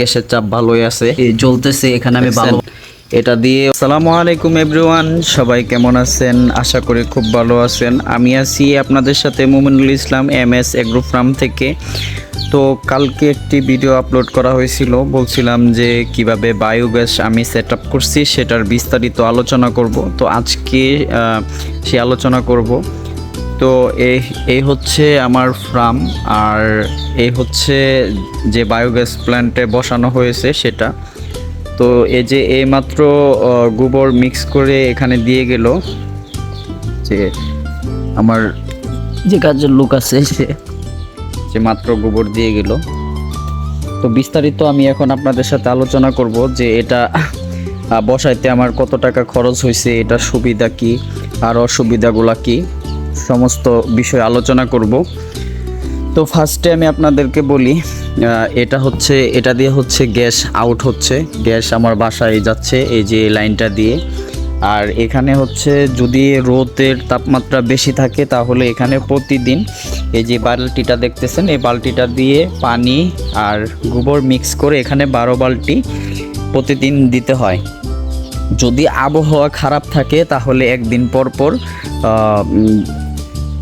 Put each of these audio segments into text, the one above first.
গ্যাসের চাপ ভালোই আছে। জ্বলতেছে এখানে আমি ভালো। এটা দিয়ে আসসালামু আলাইকুম এভরিওয়ান সবাই কেমন আছেন? আশা করি খুব ভালো আছেন। আমি আছি আপনাদের সাথে Muminul Islam, M S agro farm থেকে। তো কালকে একটি ভিডিও আপলোড করা হয়েছিল। বলছিলাম যে কীভাবে বায়োগ্যাস আমি সেট আপ করছি, সেটার বিস্তারিত আলোচনা করব। তো আজকে সে আলোচনা করব। তো এই এই হচ্ছে আমার ফার্ম আর এই হচ্ছে যে বায়োগ্যাস প্ল্যান্টে বসানো হয়েছে সেটা। তো এই যে এইমাত্র আহ, গোবর মিক্স করে এখানে দিয়ে গেল যে আমার যে কাজের লোক আছে সে। যে মাত্র গোবর দিয়ে গেল। তো বিস্তারিত আমি এখন আপনাদের সাথে আলোচনা করব যে এটা বসাইতে আমার কত টাকা খরচ হয়েছে এটা সুবিধা কি আর অসুবিধাগুলা কি। সমস্ত বিষয় আলোচনা করব। তো ফার্স্টে আমি আপনাদেরকে বলি এটা হচ্ছে, এটা দিয়ে হচ্ছে গ্যাস আউট হচ্ছে। গ্যাস আমার বাসায় যাচ্ছে এই যে লাইনটা দিয়ে। আর এখানে হচ্ছে যদি রোদের তাপমাত্রা বেশি থাকে, তাহলে এখানে প্রতিদিন এই যে বালতিটা দেখতেছেন, এই বালতিটা দিয়ে পানি আর গোবর মিক্স করে এখানে বারো বালতি প্রতিদিন দিতে হয়। যদি আবহাওয়া খারাপ থাকে, তাহলে একদিন পর পর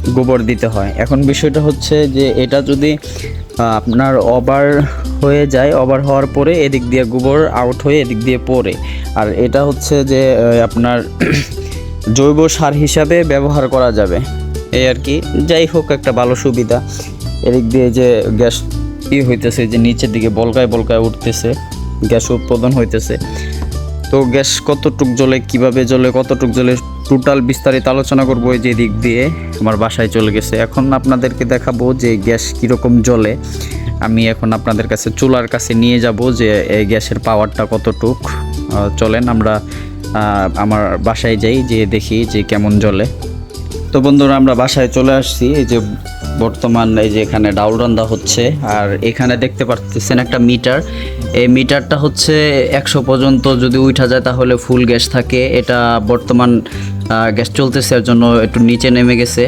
গোবর দিতে হয়। এখন বিষয়টা হচ্ছে যে এটা যদি আপনার ওভার হয়ে যায়, ওভার হওয়ার পরে এদিক দিয়ে গোবর আউট হয়ে এদিক দিয়ে পড়ে। আর এটা হচ্ছে যে আপনার জৈব সার হিসাবে ব্যবহার করা যাবে। এই আর কি। যাই হোক, একটা ভালো সুবিধা। এদিক দিয়ে যে গ্যাস ই হইতেছে, যে নিচের দিকে বলকায় বলকায় উঠতেছে, গ্যাস উৎপাদন হইতেছে। তো গ্যাস কতটুক জ্বলে, কীভাবে জ্বলে, কতটুক জ্বলে টোটাল বিস্তারিত আলোচনা করব এই যে দিক দিয়ে আমার বাসায় চলে গেছে। এখন আপনাদেরকে দেখাবো যে গ্যাস কীরকম জ্বলে। আমি এখন আপনাদের কাছে চুলার কাছে নিয়ে যাব যে এই গ্যাসের পাওয়ারটা কতটুক চলেন আমরা আমার বাসায় যাই যে দেখি যে কেমন জ্বলে। তো বন্ধুরা, আমরা বাসায় চলে আসছি। এই যে বর্তমান এই যে এখানে ডাউল রান্দা হচ্ছে, আর এখানে দেখতে পাচ্ছেন একটা মিটার। এই মিটারটা হচ্ছে একশো পর্যন্ত যদি উঠা যায় তাহলে ফুল গ্যাস থাকে। এটা বর্তমান গ্যাস চলতেছে, এর জন্য একটু নিচে নেমে গেছে।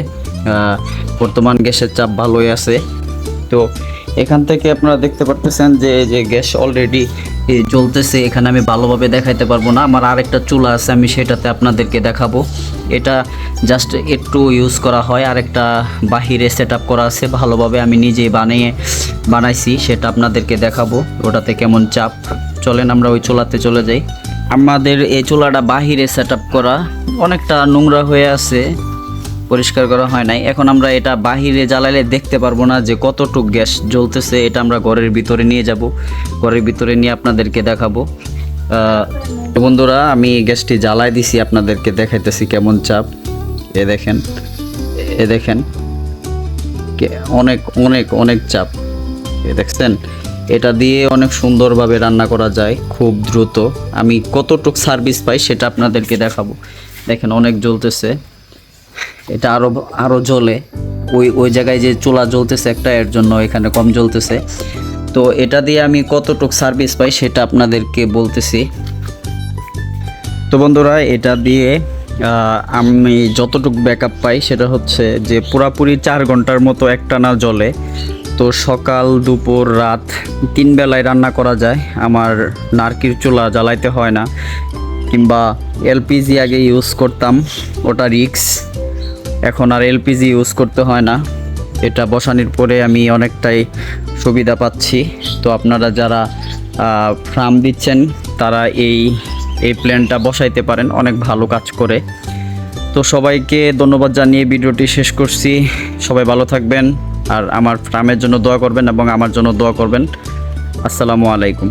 বর্তমান গ্যাসের চাপ ভালোই আছে। তো এখান থেকে আপনারা দেখতে পারতেছেন যে যে গ্যাস অলরেডি চলতেছে এখানে আমি ভালোভাবে দেখাইতে পারব না। আমার আরেকটা চুলা আছে, আমি সেটাতে আপনাদেরকে দেখাবো। এটা জাস্ট একটু ইউজ করা হয়। আরেকটা বাহিরে সেট করা আছে। ভালোভাবে আমি নিজেই বানিয়ে, বানাইছি, সেটা আপনাদেরকে দেখাবো। ওটাতে কেমন চাপ। চলেন আমরা ওই চুলাতে চলে যাই। আমাদের এই চুলাটা বাহিরে সেট করা অনেকটা নোংরা হয়ে আছে, পরিষ্কার করা হয় নাই। এখন আমরা এটা বাহিরে জ্বালালে দেখতে পারব না যে কতটুক গ্যাস জ্বলতেছে, এটা আমরা ঘরের ভিতরে নিয়ে যাব। ঘরের ভিতরে নিয়ে আপনাদেরকে দেখাবো। বন্ধুরা, আমি গ্যাসটি জ্বালাই দিছি, আপনাদেরকে দেখাইতেছি কেমন চাপ। এ দেখেন এ দেখেন অনেক অনেক অনেক চাপ। এ দেখছেন? এটা দিয়ে অনেক সুন্দরভাবে রান্না করা যায়, খুব দ্রুত। আমি কতটুক সার্ভিস পাই সেটা আপনাদেরকে দেখাবো। দেখেন অনেক জ্বলতেছে। এটা আরও আরও জ্বলে। ওই ওই জায়গায় যে চুলা জ্বলতেছে একটা, এর জন্য এখানে কম জ্বলতেছে। তো এটা দিয়ে আমি কতটুক সার্ভিস পাই সেটা আপনাদেরকে বলতেছি। তো বন্ধুরা, এটা দিয়ে আমি যতটুক ব্যাকআপ পাই সেটা হচ্ছে যে পুরাপুরি চার ঘণ্টার মতো একটানা জ্বলে। তো সকাল, দুপুর, রাত তিন বেলায় রান্না করা যায়। আমার নারকির চুলা জ্বালাইতে হয় না। কিংবা এলপিজি আগে ইউজ করতাম, ওটা রিক্স। এখন আর এলপিজি ইউজ করতে হয় না। এটা বসানোর পরে আমি অনেকটাই সুবিধা পাচ্ছি। তো আপনারা যারা ফার্ম দিচ্ছেন, তারা এই এই প্ল্যানটা বসাইতে পারেন। অনেক ভালো কাজ করে। তো সবাইকে ধন্যবাদ জানিয়ে ভিডিওটি শেষ করছি। সবাই ভালো থাকবেন। আর আমার ফার্মের জন্য দোয়া করবেন এবং আমার জন্য দোয়া করবেন। আসসালামু আলাইকুম।